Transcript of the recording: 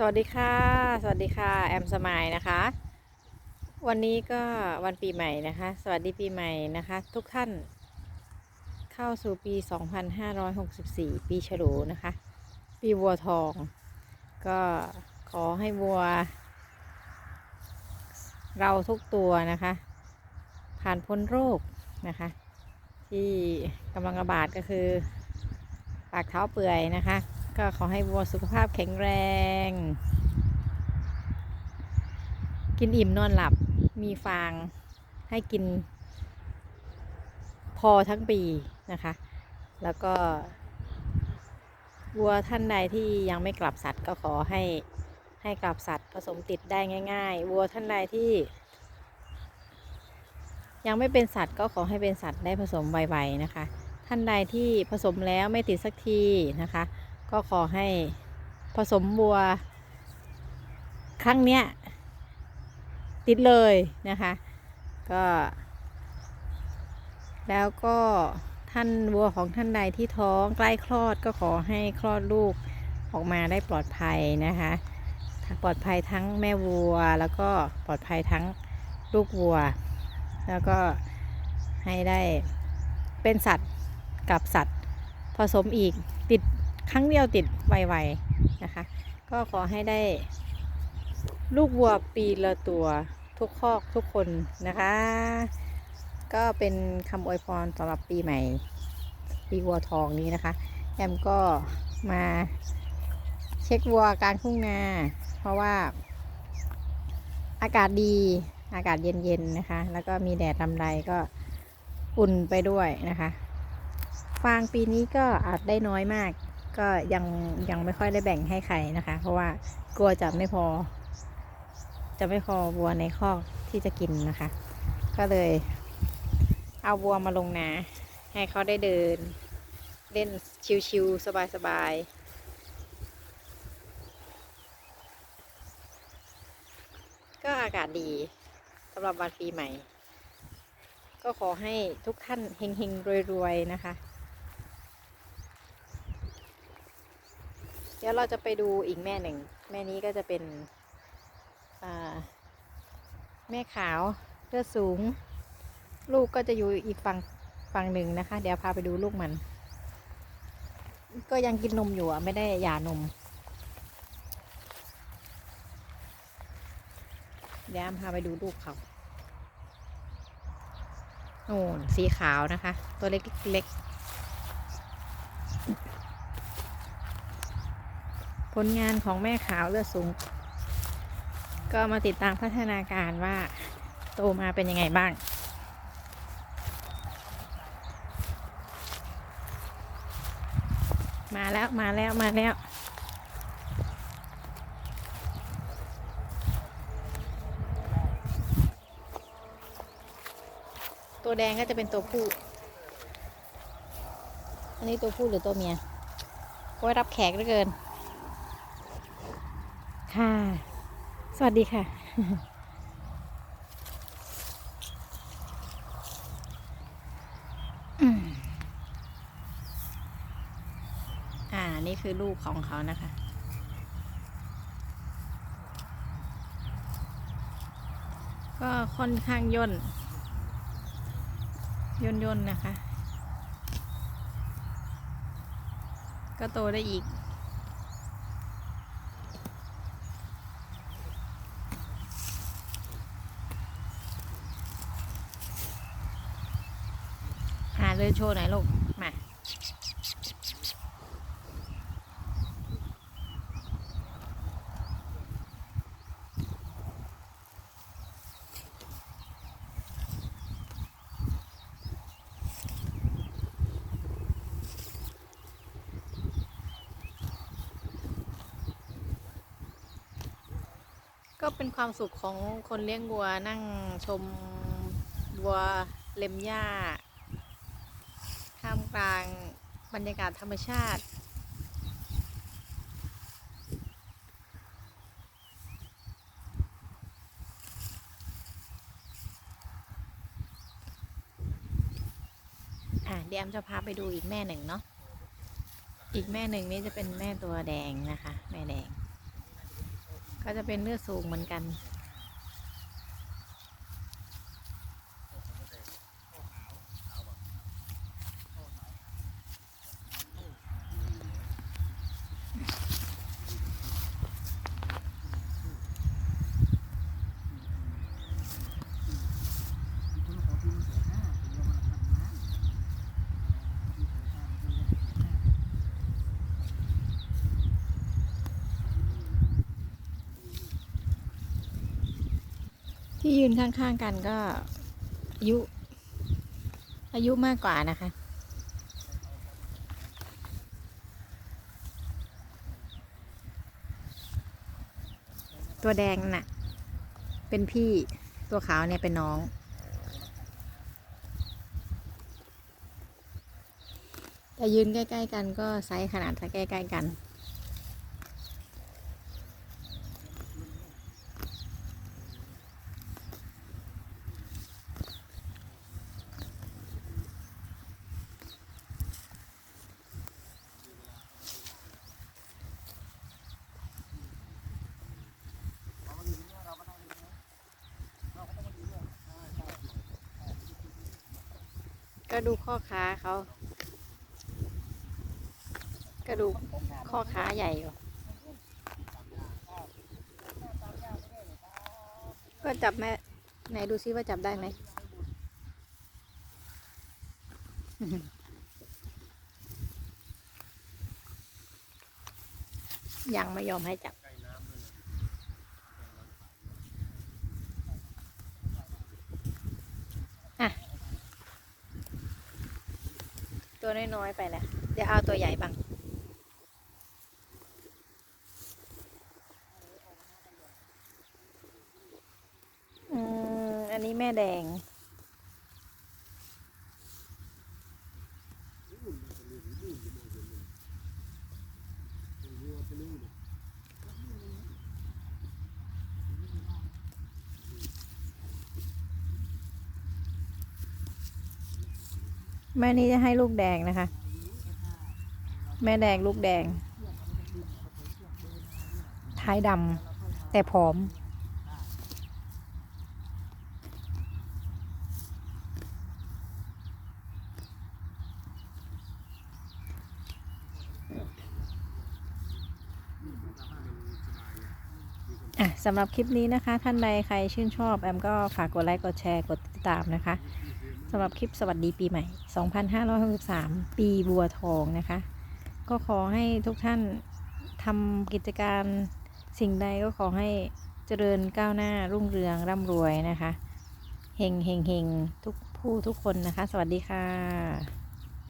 สวัสดีค่ะ สวัสดีค่ะ แอมสมายนะคะ วันนี้ก็วันปีใหม่นะคะ สวัสดีปีใหม่นะคะ ทุกท่านเข้าสู่ปี 2564 ปีฉลูนะคะ ปีวัวทอง ก็ขอให้วัว เราทุกตัวนะคะ ผ่านพ้นโรคนะคะ ที่กำลังระบาดก็คือ ปากเท้าเปื่อยนะคะ ก็ขอให้วัวสุขภาพแข็งแรง กินอิ่มนอนหลับ มีฟางให้กิน พอทั้งปีนะคะ แล้วก็วัวท่านใดที่ยังไม่กลับสัตว์ก็ขอให้ให้กลับสัตว์ผสมติดได้ง่าย ๆ วัวท่านใดที่ ยังไม่เป็นสัตว์ก็ขอให้เป็นสัตว์ได้ผสมไวๆนะคะ ท่านใดที่ผสมแล้วไม่ติดสักทีนะคะ ก็ขอให้ผสมบัว ครั้งเนี้ย ติดเลยนะคะ ก็ แล้วก็ท่านวัวของท่านใดที่ท้องใกล้คลอดก็ขอให้คลอดลูกออกมาได้ปลอดภัยนะคะปลอดภัยทั้งแม่วัว แล้วก็ปลอดภัยทั้งลูกวัว แล้วก็ให้ได้เป็นสัตว์กับสัตว์ผสมอีกติด ครั้งเดียวติดไวๆนะคะ ก็ขอให้ได้ ลูกวัวปีละตัวทุกคอกทุกคนนะคะ ก็เป็นคำอวยพรสำหรับปีใหม่ ปีวัวทองนี้นะคะ แอมก็มาเช็ควัวกลางทุ่งนา เพราะว่าอากาศดีอากาศเย็นๆนะคะ แล้วก็มีแดดลำไรก็อุ่นไปด้วยนะคะ ฟางปีนี้ก็อาจได้น้อยมาก ก็ยังยังไม่ค่อยได้แบ่งให้ใครนะคะ เพราะว่ากลัวจะไม่พอ จะไม่พอวัวในคอกที่จะกินนะคะ ก็เลย เอาวัวมาลงนาให้เขาได้เดิน เล่นชิวๆสบายๆก็อากาศดีสำหรับวันปีใหม่ ก็ขอให้ทุกท่านเฮงๆ รวย ๆ นะคะ ดี๋ยวเราจะไปดูอีกแม่หนึ่ง แม่นี้ก็จะเป็นแม่ขาวเลือดสูง ลูกก็จะอยู่อีกฝั่งฝั่งหนึ่งนะคะ เดี๋ยวพาไปดูลูกมัน ก็ยังกินนมอยู่อะ ไม่ได้หย่านม เดี๋ยวพาไปดูลูกเขาโน่นสีขาวนะคะ ตัวเล็กเล็กผลงานของแม่ขาวเลือดสูง ก็มาติดตามพัฒนาการว่าโตมาเป็นยังไงบ้าง มาแล้วมาแล้วมาแล้วตัวแดงก็จะเป็นตัวผู้ อันนี้ตัวผู้หรือตัวเมียโอ้ยรับแขกเหลือเกิน ค่ะ สวัสดีค่ะอ่า นี่คือลูกของเขานะคะ ก็ค่อนข้างย่น ย่นย่นๆนะคะ ก็โตได้อีก เดินโชว์หน่อยลูก มา ก็เป็นความสุขของคนเลี้ยงวัวนั่งชมวัวเล็มหญ้า ท่ามกลางบรรยากาศธรรมชาติ อะเดี๋ยวแอมจะพาไปดูอีกแม่หนึ่งเนาะ อีกแม่หนึ่งนี่จะเป็นแม่ตัวแดงนะคะ แม่แดง ก็จะเป็นเลือดสูงเหมือนกัน ที่ยืนข้างๆกันก็อายุ อายุมากกว่านะคะ ตัวแดงน่ะ เป็นพี่ตัวขาวเนี่ยเป็นน้อง แต่ยืนใกล้ ๆ กันก็ไซส์ขนาดถ้าใกล้ ๆ กัน ก็ดูข้อค้าเขาก็ดูข้อค้าใหญ่อยู่ก็จับแม่ไหนดูซิว่าจับได้ไหมยังไม่ยอมให้จับ ตัวน้อยๆไปแหละเดี๋ยวเอาตัวใหญ่บ้างอืมอันนี้แม่แดง แม่นี้จะให้ลูกแดงนะคะ แม่แดงลูกแดง ท้ายดำแต่ผอม อะสำหรับคลิปนี้นะคะ ท่านใดใครชื่นชอบ แอมก็ฝากกดไลค์ กดแชร์ กดติดตามนะคะ สำหรับคลิปสวัสดีปีใหม่ 2563 ปีบัวทองนะคะ ก็ขอให้ทุกท่านทำกิจการสิ่งใดก็ขอให้เจริญก้าวหน้ารุ่งเรืองร่ำรวยนะคะ เฮงเฮงเฮงทุกผู้ทุกคนนะคะ สวัสดีค่ะ